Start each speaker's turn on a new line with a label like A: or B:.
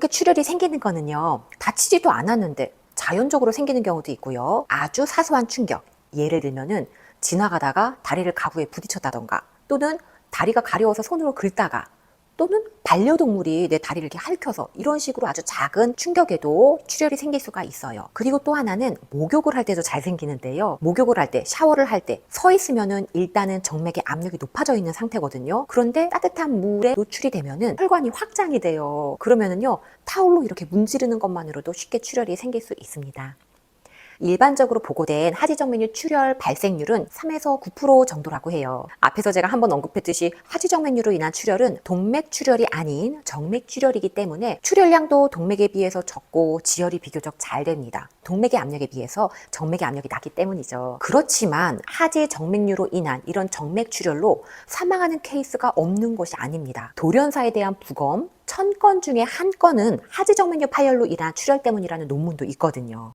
A: 이렇게 출혈이 생기는 거는요, 다치지도 않았는데 자연적으로 생기는 경우도 있고요. 아주 사소한 충격. 예를 들면은 지나가다가 다리를 가구에 부딪혔다던가 또는 다리가 가려워서 손으로 긁다가 또는 반려동물이 내 다리를 이렇게 핥혀서 이런 식으로 아주 작은 충격에도 출혈이 생길 수가 있어요. 그리고 또 하나는 목욕을 할 때도 잘 생기는데요. 목욕을 할 때, 샤워를 할 때 서 있으면은 일단은 정맥의 압력이 높아져 있는 상태거든요. 그런데 따뜻한 물에 노출이 되면은 혈관이 확장이 돼요. 그러면은요, 타올로 이렇게 문지르는 것만으로도 쉽게 출혈이 생길 수 있습니다. 일반적으로 보고된 하지정맥류 출혈 발생률은 3에서 9% 정도라고 해요. 앞에서 제가 한번 언급했듯이 하지정맥류로 인한 출혈은 동맥 출혈이 아닌 정맥 출혈이기 때문에 출혈량도 동맥에 비해서 적고 지혈이 비교적 잘 됩니다. 동맥의 압력에 비해서 정맥의 압력이 낮기 때문이죠. 그렇지만 하지 정맥류로 인한 이런 정맥 출혈로 사망하는 케이스가 없는 것이 아닙니다. 돌연사에 대한 부검, 천건 중에 한 건은 하지정맥류 파열로 인한 출혈 때문이라는 논문도 있거든요.